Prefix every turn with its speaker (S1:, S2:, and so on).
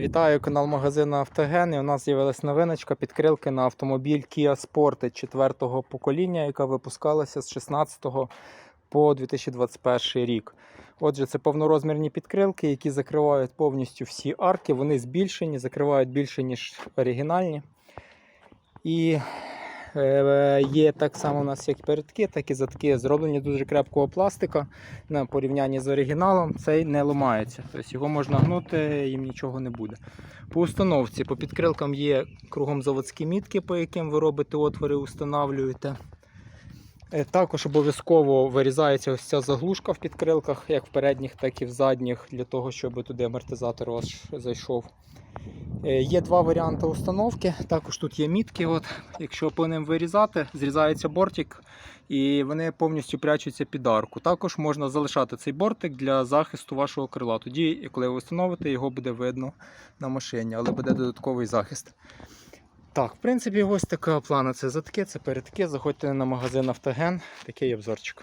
S1: Вітаю канал магазину Автоген. І у нас з'явилась новиночка підкрилки на автомобіль Kia Sportage 4-го покоління, яка випускалася з 16 по 2021 рік. Отже, це повнорозмірні підкрилки, які закривають повністю всі арки. Вони збільшені, закривають більше, ніж оригінальні. І є так само у нас як передки, так і задки. Зроблені дуже крепкого пластика на порівнянні з оригіналом. Цей не ламається. Тобто його можна гнути, їм нічого не буде. По установці, по підкрилкам є кругом заводські мітки, по яким ви робите отвори, устанавлюєте. Е, Також обов'язково вирізається ось ця заглушка в підкрилках, як в передніх, так і в задніх, для того, щоб туди амортизатор ваш зайшов. Е, Є два варіанти установки. Також тут є мітки. От, якщо по ним вирізати, зрізається бортик і вони повністю прячуться під арку. Також можна залишати цей бортик для захисту вашого крила. Тоді, коли ви встановите, його буде видно на машині, але буде додатковий захист. Так, в принципі, ось така плана. Це задки, це передки. Заходьте на магазин Автоген. Такий обзорчик.